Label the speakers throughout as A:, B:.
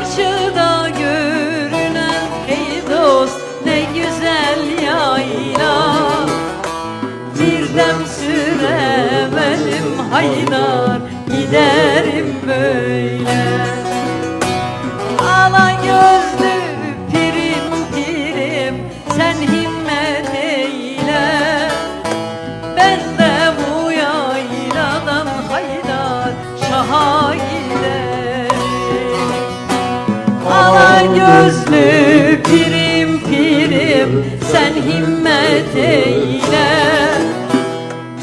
A: karşı Ala gözlü pirim pirim sen himmet eyle.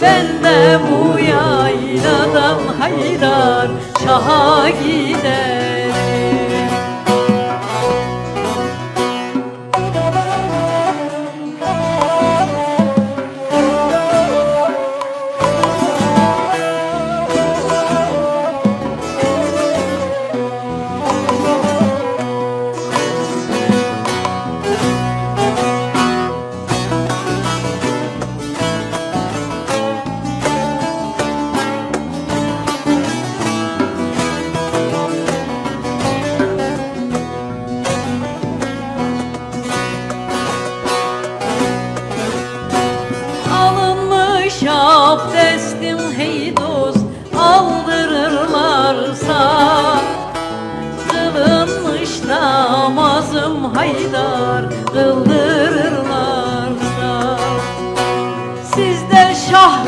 A: Ben de bu yayladan haydar şaha Alınmış abdestim hey dost aldırırlarsa. Kılınmış namazım haydar kıldırırlarsa. Sizde şah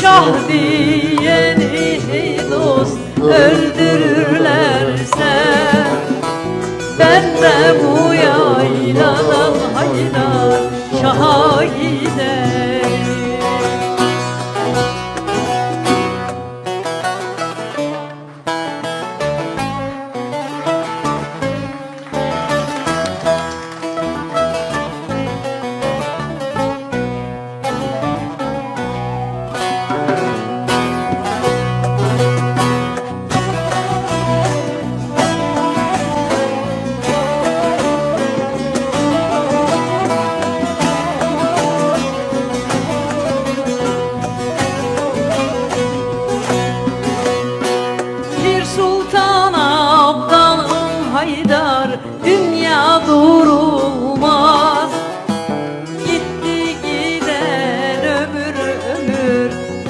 A: şah diyeni dost öldürürlerse Ben de bu yayladan haydar şaha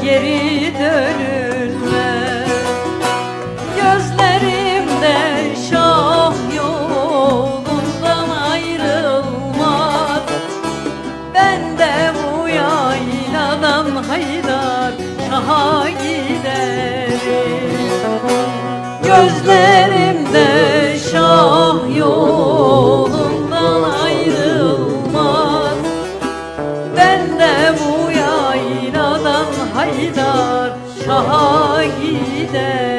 A: geri dönülme. Gözlerimde şah yolundan ayrılmaz. Ben de bu yayladan haydar şaha giderim. Gözlerim Şaha gider